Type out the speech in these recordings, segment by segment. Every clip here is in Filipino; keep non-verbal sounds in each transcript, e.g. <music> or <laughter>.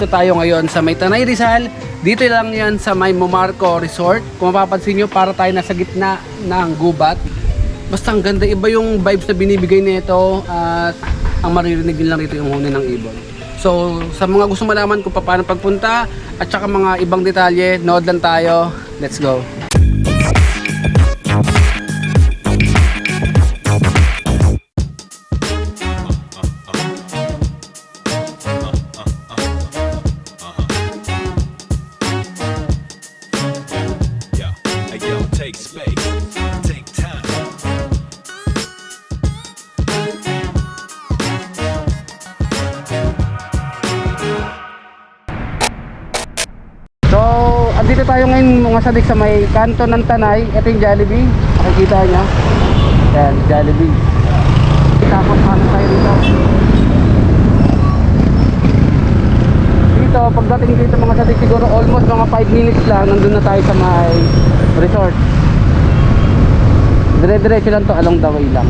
Dito tayo ngayon sa May Tanay Rizal. Dito lang yan sa May Momarco Resort. Kung mapapansin nyo, para tayo nasa gitna ng gubat. Basta ang ganda, iba yung vibes na binibigay nito at ang maririnig lang rito yung huni ng ibon. So, sa mga gusto malaman kung paano pagpunta at saka mga ibang detalye, nood lang tayo. Let's go! Andito tayo ngayon mga sadik sa may kanto ng Tanay. Ito yung Jollibee. Makikita nyo. Yan, Jollibee. Tapos ano tayo dito. Dito, pagdating dito mga sadik, siguro almost mga 5 minutes lang, nandun na tayo sa may resort. Dire-diretso lang to, along the way lang.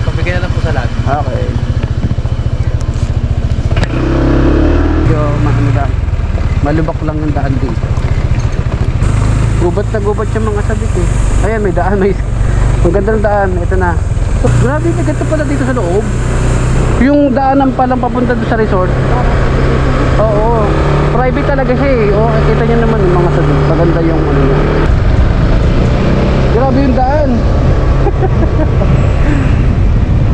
Pabigyan na lang po sa lahat. Okay. Medyo maano lang. Malubak lang yung daan dito. Gubat na gubat yung mga sabit eh. Ayan, may daan. May... <laughs> Ang ng daan. Ito na. Grabe, may ganito pala dito sa loob. Yung daanan pa lang papunta doon sa resort. Oo. Private talaga siya eh. Oo, kita niyo naman yung mga sabit. Maganda yung ano niya. Grabe yung daan. <laughs>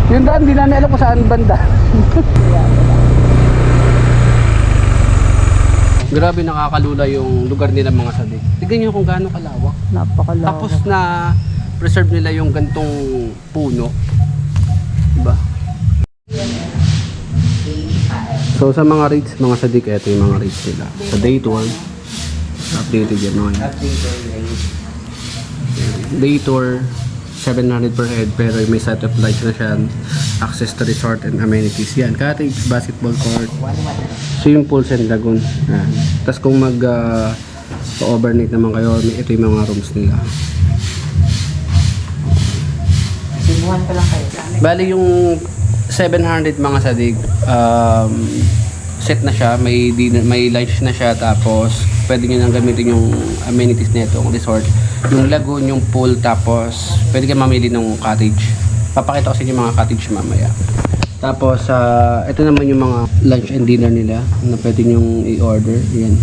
Yung daan, di namin alam kung saan banda. <laughs> Grabe nakakalula yung lugar nila mga sadik. Tignan nyo kung gaano kalawak. Napakalawak. Tapos na preserve nila yung gantong puno. Diba? So sa mga rates, mga sadik, ito yung mga rates nila. Sa day tour, updated yan yan. Day tour, 700 per head pero may set of lights na siya access to resort and amenities yan cottage, basketball court swimming pools and lagoon yan. tapos kung mag uh, overnight naman kayo may- ito yung mga rooms nila Sibuhan pa lang kayo. bali yung 700 mga sadig um, set na siya may dinner, may lunch na siya tapos pwede nyo nang gamitin yung amenities nito yung resort yung lagoon, yung pool tapos pwede kayo mamili ng cottage. Papakita ko sa inyo mga cottage mamaya. Tapos ah, ito naman yung mga lunch and dinner nila na pwede nyong i-order. Yan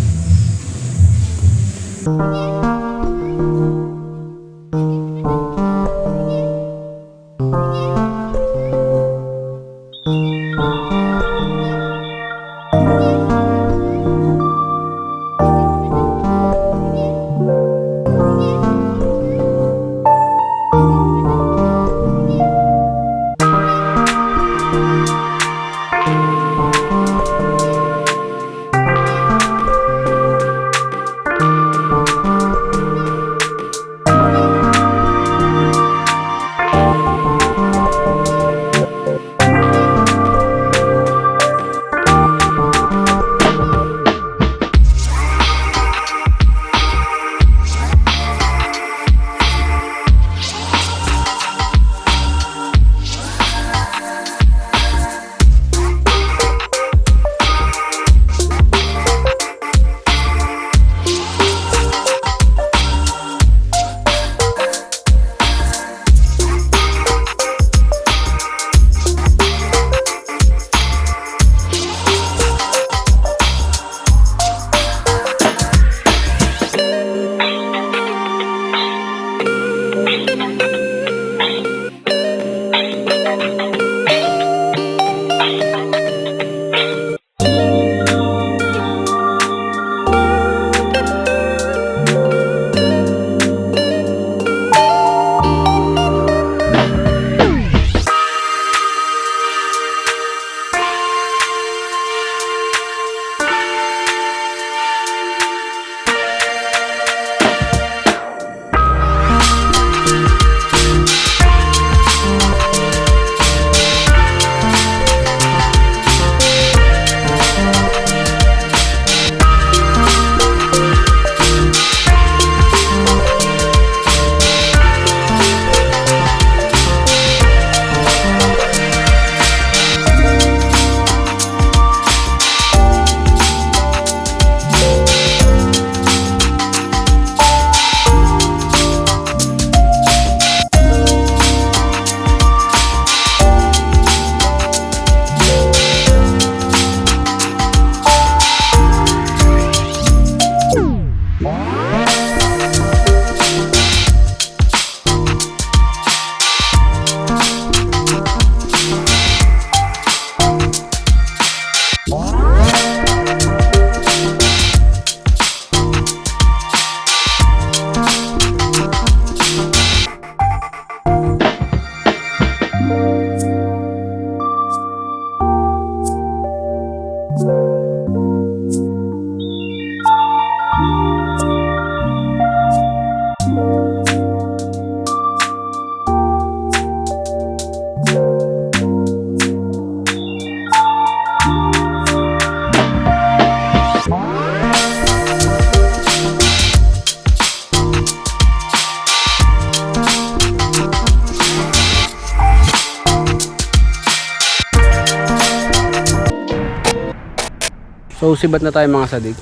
So, sibat na tayo mga sadig.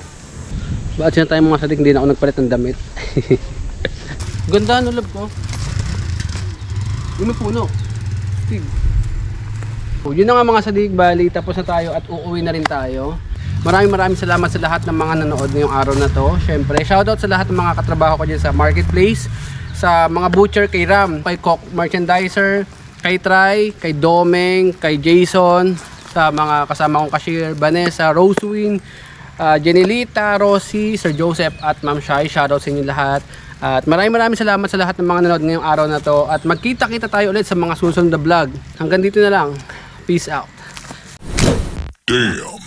Bakit siya tayo mga sadig? Hindi na ako nagpalit ng damit. <laughs> Ganda ano love ko. Yun may puno. Stig. So, yun na nga mga sadig, bali, tapos na tayo at uuwi na rin tayo. Maraming maraming salamat sa lahat ng mga nanood ngayong araw na to. Siyempre, shoutout sa lahat ng mga katrabaho ko dyan sa marketplace, sa mga butcher, kay Ram, kay Cook Merchandiser, kay Try, kay Domeng, kay Jason, sa mga kasama kong cashier, Vanessa, Rosewin, uh, Jenilita, Rosie, Sir Joseph at Ma'am Shai. Shoutout sa inyo lahat. At maraming maraming salamat sa lahat ng mga nanood ngayong araw na to. At magkita-kita tayo ulit sa mga susunod na vlog. Hanggang dito na lang. Peace out. Damn.